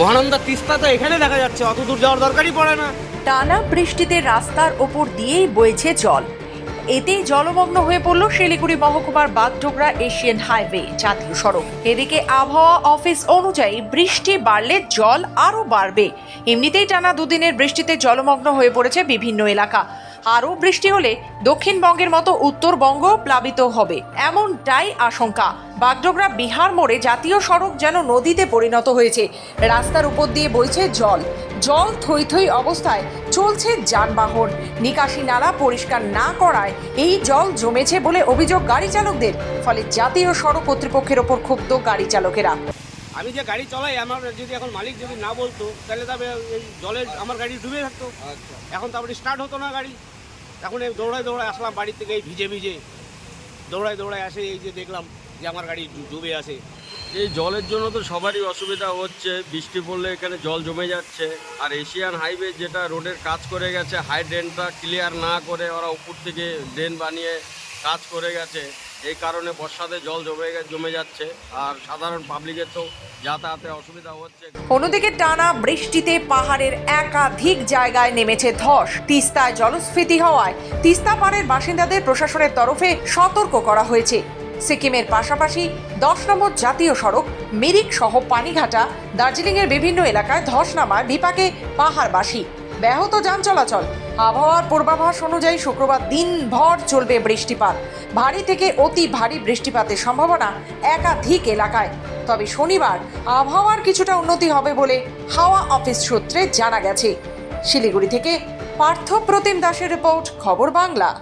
মহানন্দা তিস্তা তো এখানে দেখা যাচ্ছে, অত দূর যাওয়ার দরকারই পড়ে না। টানা বৃষ্টিতে রাস্তার ওপর দিয়েই বইছে জল। এতেই জলমগ্ন হয়ে পড়ল শিলিগুড়ি মহকুমার বাগডোগরা এশিয়ান হাইওয়ে জাতীয় সড়ক। এদিকে আবহাওয়া অফিস অনুযায়ী বৃষ্টি বাড়লে জল আরও বাড়বে। এমনিতেই টানা দুদিনের বৃষ্টিতে জলমগ্ন হয়ে পড়েছে বিভিন্ন এলাকা। আরও বৃষ্টি হলে দক্ষিণবঙ্গের মতো উত্তরবঙ্গ প্লাবিত হবে। এমনটাই আশঙ্কা। বাগডোগরা বিহার মোড়ে জাতীয় সড়ক যেন নদীতে পরিণত হয়েছে। রাস্তার উপর দিয়ে বইছে জল। জল থই থই অবস্থায় চলছে যানবাহন। নিকাশি নালা পরিষ্কার না করায় এই জল জমেছে বলে অভিযোগ গাড়ি চালকদের ফলে জাতীয় সড়ক কর্তৃপক্ষের ওপর ক্ষুব্ধ গাড়ি চালকেরা আমি যে গাড়ি চলাই আমার যদি এখন মালিক যদি না বলতো তাহলে তবে এই জলে আমার গাড়ি ডুবে থাকতো। এখন তারপরে স্টার্ট হতো না গাড়ি। এখন এই দৌড়ায় দৌড়ায় আসলাম বাড়ির থেকে এই ভিজে ভিজে। দৌড়ায় দৌড়ায় আসে এই যে দেখলাম যে আমার গাড়ি ডুবে আসে এই জলের জন্য তো সবারই অসুবিধা হচ্ছে। বৃষ্টি পড়লে এখানে জল জমে যাচ্ছে। আর এশিয়ান হাইওয়ে যেটা রোডের কাজ করে গেছে হাই ড্রেনটা ক্লিয়ার না করে ওরা উপর থেকে ড্রেন বানিয়ে কাজ করে গেছে, এই কারণে বর্ষাতে জল জমে জমে যাচ্ছে, আর সাধারণ পাবলিকের তো যাতায়াতে অসুবিধা হচ্ছে। অন্যদিকে টানা বৃষ্টিতে পাহাড়ের একাধিক জায়গায় নেমেছে ধস, তিস্তায় জলস্ফীতি হওয়ায় তিস্তা পাড়ের বাসিন্দাদের প্রশাসনের তরফে সতর্ক করা হয়েছে। সিকিমের পাশাপাশি দশ নম্বর জাতীয় সড়ক, মিরিক সহ পানিঘাটা, দার্জিলিংয়ের বিভিন্ন এলাকায় ধস নামায় বিপাকে পাহাড়বাসী। ব্যাহত যান চলাচল। আবহাওয়ার পূর্বাভাস অনুযায়ী শুক্রবার দিনভর চলবে বৃষ্টিপাত। ভারী থেকে অতি ভারী বৃষ্টিপাতের সম্ভাবনা একাধিক এলাকায়। তবে শনিবার আবহাওয়ার কিছুটা উন্নতি হবে বলে হাওয়া অফিস সূত্রে জানা গেছে। শিলিগুড়ি থেকে পার্থ প্রতিম দাসের রিপোর্ট, খবর বাংলা।